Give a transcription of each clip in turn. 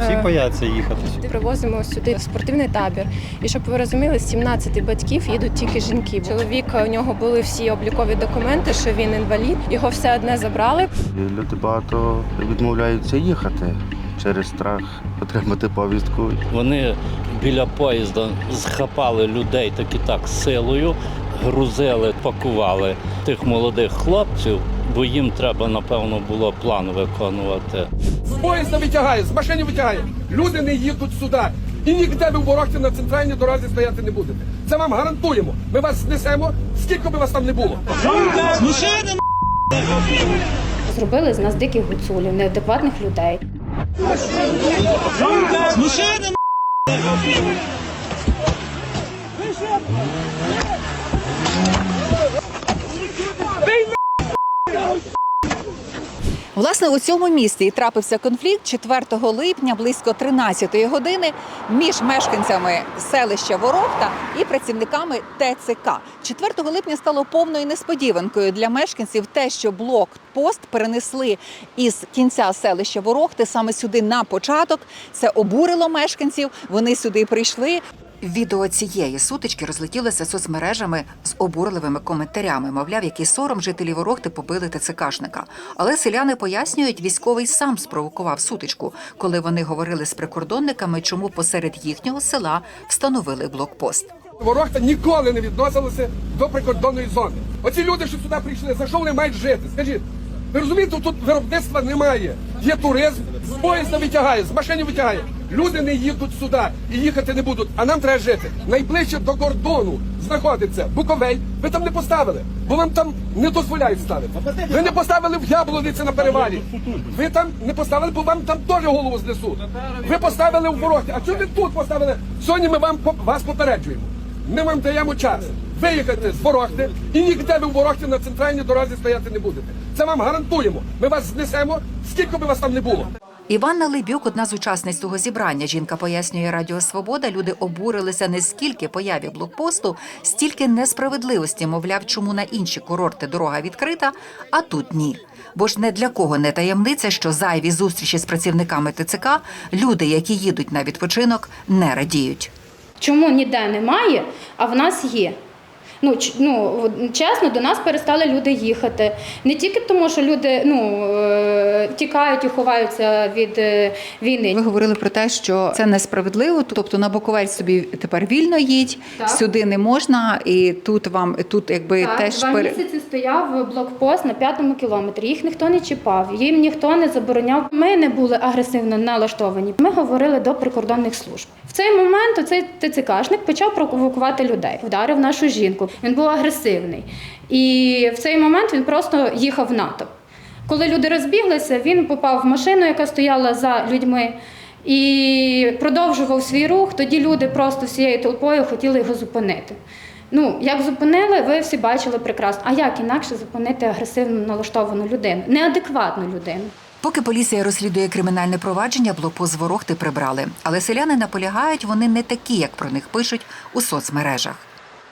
Всі бояться їхати сюди. Ми Привозимо сюди спортивний табір. І щоб ви розуміли, з 17 батьків їдуть тільки жінки. Чоловік у нього були всі облікові документи, що він інвалід. Його все одне забрали. Люди багато відмовляються їхати через страх отримати повістку. Вони біля поїзда схапали людей так і так силою, грузили, пакували тих молодих хлопців, бо їм треба, напевно, було план виконувати. З поїзда витягає, з машини витягає. Люди не їдуть сюди. І ніде ви в ворогті на центральній дорозі стояти не будете. Це вам гарантуємо. Ми вас знесемо, скільки би вас там не було. Зробили з нас диких гуцулів, неадекватних людей. Власне, у цьому місті і трапився конфлікт 4 липня близько 13 години між мешканцями селища Ворохта і працівниками ТЦК. 4 липня стало повною несподіванкою для мешканців те, що блокпост перенесли із кінця селища Ворохти саме сюди на початок. Це обурило мешканців. Вони сюди прийшли. Відео цієї сутички розлетілося соцмережами з обурливими коментарями. Мовляв, який сором жителі Ворохти побили ТЦКшника. Але селяни пояснюють, військовий сам спровокував сутичку, коли вони говорили з прикордонниками, чому посеред їхнього села встановили блокпост. Ворогта ніколи не відносилися до прикордонної зони. Оці люди, що сюди прийшли, за що вони мають жити? Скажіть, ви розумієте, тут виробництва немає. Є туризм, з поїзда витягає, з машини витягає. Люди не їдуть сюди і їхати не будуть, а нам треба жити. Найближче до кордону знаходиться Буковель. Ви там не поставили, бо вам там не дозволяють ставити. Ви не поставили в Яблониці на перевалі. Ви там не поставили, бо вам там теж голову знесуть. Ви поставили в Ворохті. А чому ви тут поставили? Сьогодні ми вам вас попереджуємо. Ми вам даємо час виїхати з Ворохти і ніде ви в Ворохті на центральній дорозі стояти не будете. Це вам гарантуємо. Ми вас знесемо, скільки би вас там не було. Іванна Либюк, одна з учасниць того зібрання. Жінка пояснює Радіо Свобода. Люди обурилися не скільки появі блокпосту, стільки несправедливості. Мовляв, чому на інші курорти дорога відкрита, а тут ні. Бо ж не для кого не таємниця, що зайві зустрічі з працівниками ТЦК люди, які їдуть на відпочинок, не радіють. Чому ніде немає, а в нас є? Ну, ч- ну чесно, до нас перестали люди їхати. Не тільки тому, що люди ну, е, тікають і ховаються від е, війни. Ви говорили про те, що це несправедливо. Тобто на Буковель собі тепер вільно їдь, Так. сюди не можна, і тут вам тут якби Так, теж два пере- місяці стояв блокпост на п'ятому кілометрі. Їх ніхто не чіпав, їм ніхто не забороняв. Ми не були агресивно налаштовані. Ми говорили до прикордонних служб. В цей момент оцей ТЦКшник почав провокувати людей, вдарив нашу жінку. Він був агресивний. І в цей момент він просто їхав в натовп. Коли люди розбіглися, він попав в машину, яка стояла за людьми. І продовжував свій рух. Тоді люди просто всією толпою хотіли його зупинити. Ну, як зупинили, ви всі бачили прекрасно. А як інакше зупинити агресивно налаштовану людину, неадекватну людину? Поки поліція розслідує кримінальне провадження, блокпост з Ворохти прибрали. Але селяни наполягають, вони не такі, як про них пишуть у соцмережах.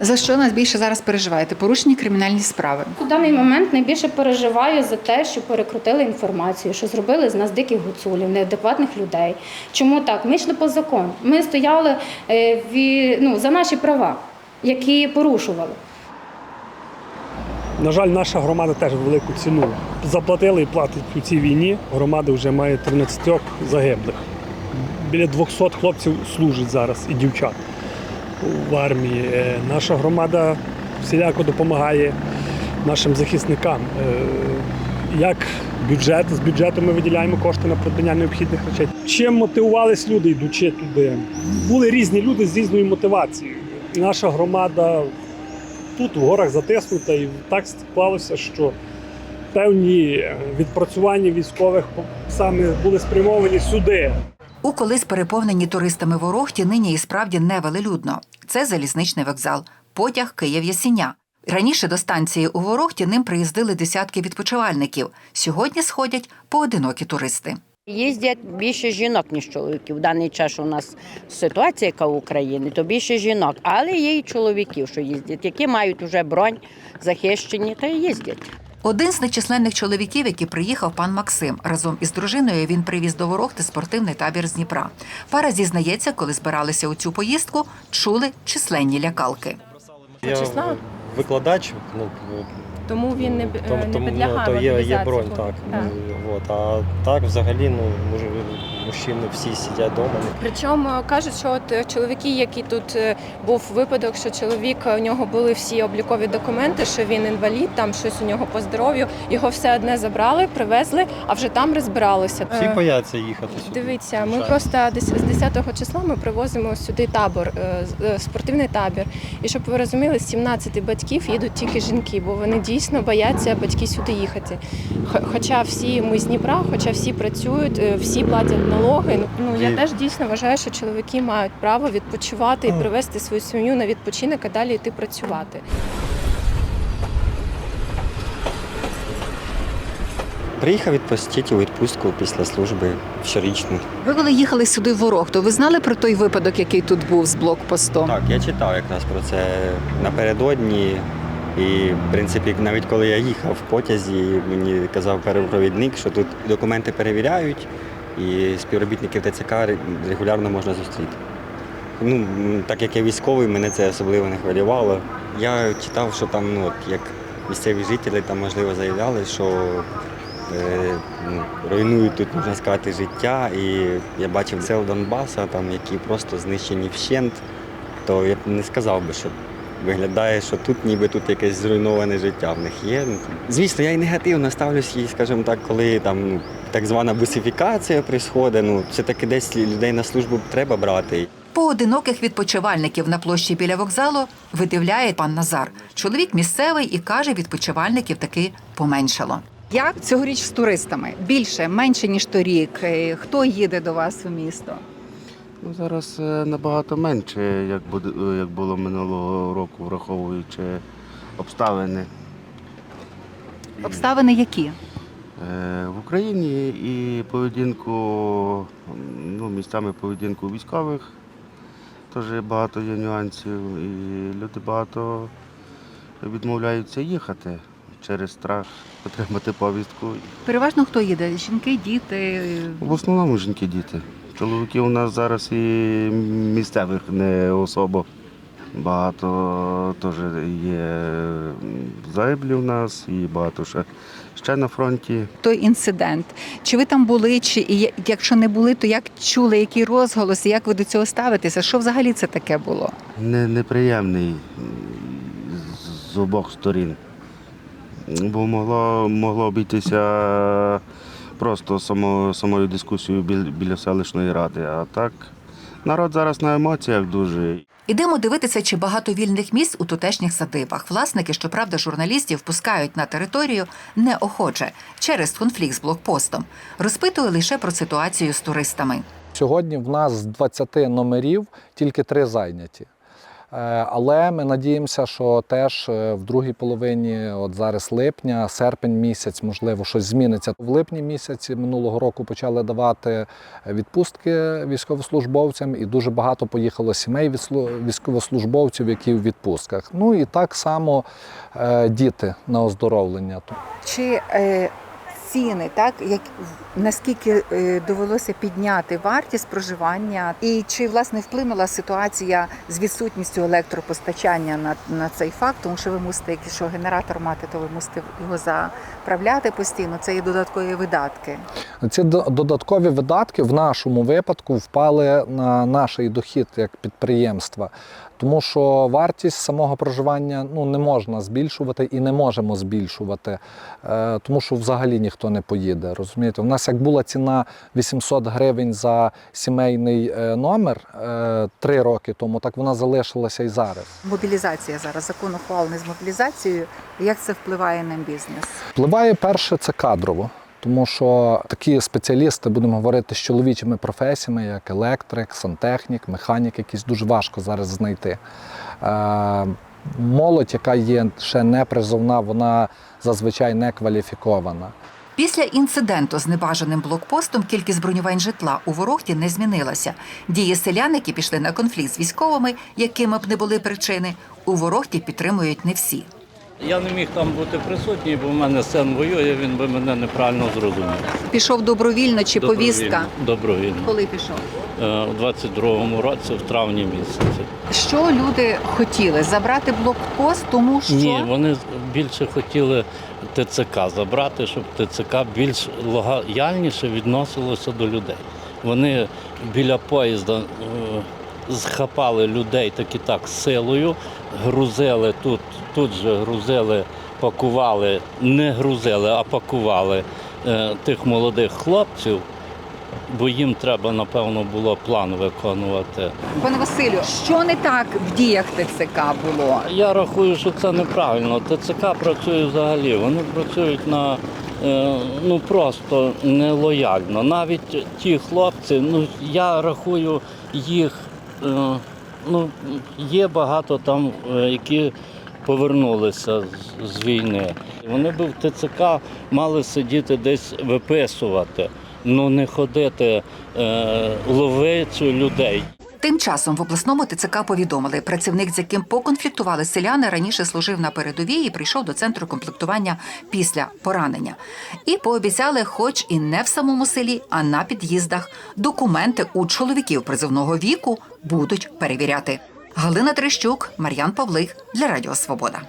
За що найбільше зараз переживаєте? Порушені кримінальні справи. У даний момент найбільше переживаю за те, що перекрутили інформацію, що зробили з нас диких гуцулів, неадекватних людей. Чому так? Ми йшли по закону. Ми стояли е, ві- ну, за наші права, які порушували. На жаль, наша громада теж велику ціну заплатила і платить у цій війні. Громада вже має 13 загиблих. Біля 200 хлопців служить зараз і дівчат в армії. Е, Наша громада всіляко допомагає нашим захисникам. Е, Як бюджет, з бюджету ми виділяємо кошти на придбання необхідних речей. Чим мотивувались люди, йдучи туди? Були різні люди з різною мотивацією. Наша громада тут в горах затиснута, і так склалося, що певні відпрацювання військових саме були спрямовані сюди. У колись переповнені туристами Ворохті нині і справді невелелюдно. Це залізничний вокзал, потяг Київ-Ясіня. Раніше до станції у Ворохті ним приїздили десятки відпочивальників. Сьогодні сходять поодинокі туристи. Їздять більше жінок, ніж чоловіків. В даний час у нас ситуація, яка в Україні, то більше жінок, але є й чоловіків, що їздять, які мають вже бронь захищені, й їздять. Один з нечисленних чоловіків, який приїхав пан Максим. Разом із дружиною він привіз до ворогти спортивний табір з Дніпра. Пара зізнається, коли збиралися у цю поїздку, чули численні лякалки. Я числа? викладач, ну, Тому він не, тому, не підлягає ну, то є, є бронь, так. Так. От, а так взагалі ну, муж, мужчини всі сидять вдома. Причому е, кажуть, що от е, чоловіки, які тут е, був випадок, що чоловік у нього були всі облікові документи, що він інвалід, там щось у нього по здоров'ю. Його все одне забрали, привезли, а вже там розбиралися. Всі бояться їхати сюди. Дивіться, ми Жаль. просто десь з 10 числа ми привозимо сюди табор, спортивний табір. І щоб ви розуміли, з 17 батьків їдуть тільки жінки, бо вони дійсно бояться батьки сюди їхати. Хо- Хоча всі ми з Дніпра, хоча всі працюють, всі платять налоги. Ну я теж дійсно вважаю, що чоловіки мають право відпочивати і привезти свою сім'ю на відпочинок, а далі йти працювати. Приїхав відпустити у відпустку після служби щорічну. Ви коли їхали сюди в Ворохту, ви знали про той випадок, який тут був з блокпостом? Так, я читав якраз про це напередодні. І, в принципі, навіть коли я їхав в потязі, мені казав перепровідник, що тут документи перевіряють, і співробітників ТЦК регулярно можна зустріти. Ну, так як я військовий, мене це особливо не хвилювало. Я читав, що там, ну, як місцеві жителі там, можливо, заявляли, що е, ну, руйнують тут, можна сказати, життя. І я бачив сел Донбаса, там, які просто знищені вщент, то я б не сказав би, що виглядає, що тут ніби тут якесь зруйноване життя в них є. Ну, Звісно, я і негативно ставлюсь, скажімо так, коли там ну, так звана бусифікація приходить, ну, все-таки десь людей на службу треба брати. Поодиноких відпочивальників на площі біля вокзалу видивляє пан Назар. Чоловік місцевий і каже, відпочивальників таки поменшало. Як цьогоріч з туристами? Більше, менше ніж торік. Е, Хто їде до вас у місто? Ну, зараз е, набагато менше, як, буде, е, як було минулого року, враховуючи обставини. Обставини які? Е, В Україні і поведінку, ну, місцями поведінку військових теж багато є нюансів. І люди багато відмовляються їхати через страх отримати повістку. Переважно хто їде? Жінки, діти. В основному жінки діти. Чоловіків у нас зараз і місцевих не особо. Багато теж є загиблі у нас і багато ще, ще на фронті. Той інцидент. Чи ви там були, чи і якщо не були, то як чули, які розголоси, як ви до цього ставитеся? Що взагалі це таке було? Не, неприємний з- обох сторін. Бо могло, могло обійтися просто само, самою дискусією біля селищної ради. А так народ зараз на емоціях дуже. Ідемо дивитися, чи багато вільних місць у тутешніх садибах. Власники, щоправда, журналістів пускають на територію неохоче через конфлікт з блокпостом. Розпитує лише про ситуацію з туристами. Сьогодні в нас з 20 номерів тільки три зайняті. Е, Але ми надіємося, що теж е, в другій половині, от зараз липня, серпень місяць, можливо, щось зміниться. В липні місяці минулого року почали давати відпустки військовослужбовцям, і дуже багато поїхало сімей військовослужбовців, які в відпустках. Ну і так само е, діти на оздоровлення. Чи е, ціни, так як наскільки е, довелося підняти вартість проживання, і чи власне вплинула ситуація з відсутністю електропостачання на, на цей факт, тому що ви мусите, якщо генератор мати, то ви мусите його заправляти постійно. Це є додаткові видатки. Ці додаткові видатки в нашому випадку впали на наш дохід як підприємства, тому що вартість самого проживання ну, не можна збільшувати і не можемо збільшувати, е, тому що взагалі ніхто не поїде. Розумієте, у нас як була ціна 800 гривень за сімейний е, номер е, три роки тому, так вона залишилася і зараз. Мобілізація зараз закон ухвалений з мобілізацією. Як це впливає на бізнес? Впливає перше це кадрово. Тому що такі спеціалісти, будемо говорити, з чоловічими професіями, як електрик, сантехнік, механік, якісь дуже важко зараз знайти. Е, молодь, яка є ще не призовна, вона зазвичай не кваліфікована. Після інциденту з небажаним блокпостом кількість бронювань житла у Ворохті не змінилася. Дії селян, які пішли на конфлікт з військовими, якими б не були причини, у Ворохті підтримують не всі. Я не міг там бути присутній, бо в мене син воює, він би мене неправильно зрозумів. Пішов добровільно чи Добровільно. повістка? Добровільно. Коли пішов? Е, У 22-му році, в травні місяці. Що люди хотіли? Забрати блокпост, тому що Ні, вони більше хотіли ТЦК забрати, щоб ТЦК більш лояльніше відносилося до людей. Вони біля поїзда схапали зхапали людей так і так силою, грузили тут, тут же грузили, пакували, не грузили, а пакували е, тих молодих хлопців, бо їм треба, напевно, було план виконувати. пане Василю, що не так в діях ТЦК було? Я рахую, що це неправильно. ТЦК працює взагалі. Вони працюють на е, ну просто нелояльно. Навіть ті хлопці, ну я рахую їх. е, Ну, є багато там, е, які повернулися з, з війни. Вони б в ТЦК мали сидіти десь виписувати, ну не ходити, е, ловити людей. Тим часом в обласному ТЦК повідомили, працівник, з яким поконфліктували селяни, раніше служив на передовій і прийшов до центру комплектування після поранення. І пообіцяли, хоч і не в самому селі, а на під'їздах, документи у чоловіків призовного віку будуть перевіряти. Галина Трещук, Мар'ян Павлик для Радіо Свобода.